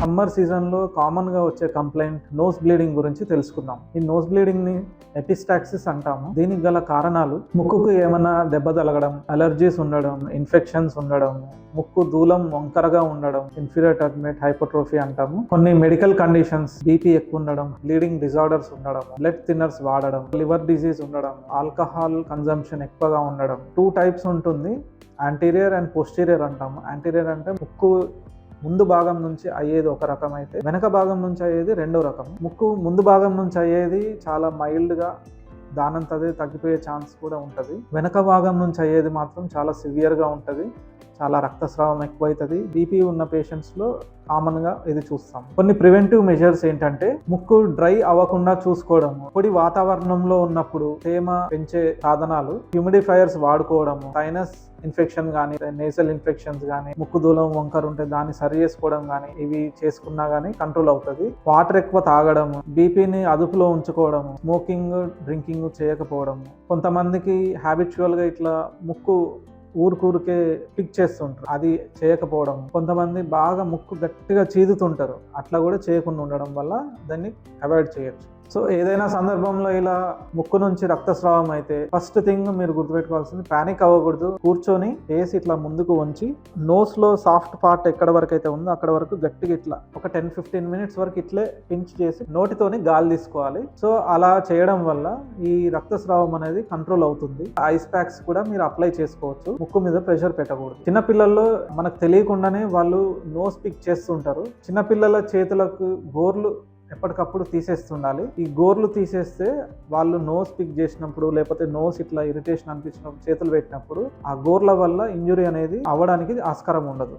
Summer సీజన్లో కామన్గా వచ్చే కంప్లైంట్ నోస్ బ్లీడింగ్ గురించి తెలుసుకుందాం. ఈ నోస్ బ్లీడింగ్ని ఎపిస్టాక్సిస్ అంటాము. దీనికి గల కారణాలు ముక్కుకు ఏమైనా దెబ్బ తలగడం అలర్జీస్ ఉండడం ఇన్ఫెక్షన్స్ ఉండడం ముక్కు దూలం వంకరగా ఉండడం ఇన్ఫీరియర్ టర్మినేట్ హైపోట్రోఫీ అంటాము. కొన్ని మెడికల్ కండిషన్స్ బీపీ ఎక్కువ ఉండడం బ్లీడింగ్ డిజార్డర్స్ ఉండడం బ్లడ్ థిన్నర్స్ వాడడం లివర్ డిజీజ్ ఉండడం ఆల్కహాల్ కన్జంప్షన్ ఎక్కువగా ఉండడం. టూ టైప్స్ ఉంటుంది. యాంటీరియర్ అండ్ పోస్టీరియర్ అంటాము. యాంటీరియర్ అంటే ముక్కు ముందు భాగం నుంచి అయ్యేది ఒక రకం అయితే వెనక భాగం నుంచి అయ్యేది రెండో రకం. ముక్కు ముందు భాగం నుంచి అయ్యేది చాలా మైల్డ్గా దానంతదే తగ్గిపోయే ఛాన్స్ కూడా ఉంటుంది. వెనక భాగం నుంచి అయ్యేది మాత్రం చాలా సివియర్గా ఉంటుంది. చాలా రక్తస్రావం ఎక్కువైతుంది. బీపీ ఉన్న పేషెంట్స్లో కామన్గా ఇది చూస్తాం. కొన్ని ప్రివెంటివ్ మెజర్స్ ఏంటంటే ముక్కు డ్రై అవ్వకుండా చూసుకోవడము పొడి వాతావరణంలో ఉన్నప్పుడు తేమ పెంచే సాధనాలు హ్యూమిడిఫైయర్స్ వాడుకోవడము సైనస్ ఇన్ఫెక్షన్ కానీ నేసల్ ఇన్ఫెక్షన్స్ కానీ ముక్కు దూలం వంకర ఉంటే దాన్ని సరి చేసుకోవడం కానీ ఇవి చేసుకున్నా కానీ కంట్రోల్ అవుతుంది. వాటర్ ఎక్కువ తాగడము బీపీని అదుపులో ఉంచుకోవడము స్మోకింగ్ డ్రింకింగ్ చేయకపోవడము. కొంతమందికి హ్యాబిచువల్గా ఇట్లా ముక్కు ఊరుకూరికే పిక్ చేస్తుంటారు. అది చేయకపోవడం కొంతమంది బాగా ముక్కు గట్టిగా చీదుతుంటారు. అట్లా కూడా చేయకుండా ఉండడం వల్ల దాన్ని అవాయిడ్ చేయొచ్చు. సో ఏదైనా సందర్భంలో ఇలా ముక్కు నుంచి రక్తస్రావం అయితే ఫస్ట్ థింగ్ మీరు గుర్తుపెట్టుకోవాల్సింది ప్యానిక్ అవ్వకూడదు. కూర్చొని వేసి ఇట్లా ముందుకు ఉంచి నోస్లో సాఫ్ట్ పార్ట్ ఎక్కడ వరకు అయితే ఉందో అక్కడ వరకు గట్టిగా ఇట్లా ఒక టెన్ ఫిఫ్టీన్ మినిట్స్ వరకు ఇట్లే పించ్ చేసి నోటితోని గాలి తీసుకోవాలి. సో అలా చేయడం వల్ల ఈ రక్తస్రావం అనేది కంట్రోల్ అవుతుంది. ఐస్ ప్యాక్స్ కూడా మీరు అప్లై చేసుకోవచ్చు. ముక్కు మీద ప్రెషర్ పెట్టకూడదు. చిన్నపిల్లల్లో మనకు తెలియకుండానే వాళ్ళు నోస్ పిక్ చేస్తుంటారు. చిన్నపిల్లల చేతులకు బోర్లు ఎప్పటికప్పుడు తీసేస్తుండాలి. ఈ గోర్లు తీసేస్తే వాళ్ళు నోస్ పిక్ చేసినప్పుడు లేకపోతే నోస్ ఇట్లా ఇరిటేషన్ అనిపించినప్పుడు చేతులు పెట్టినప్పుడు ఆ గోర్ల వల్ల ఇంజురీ అనేది అవ్వడానికి ఆస్కారం ఉండదు.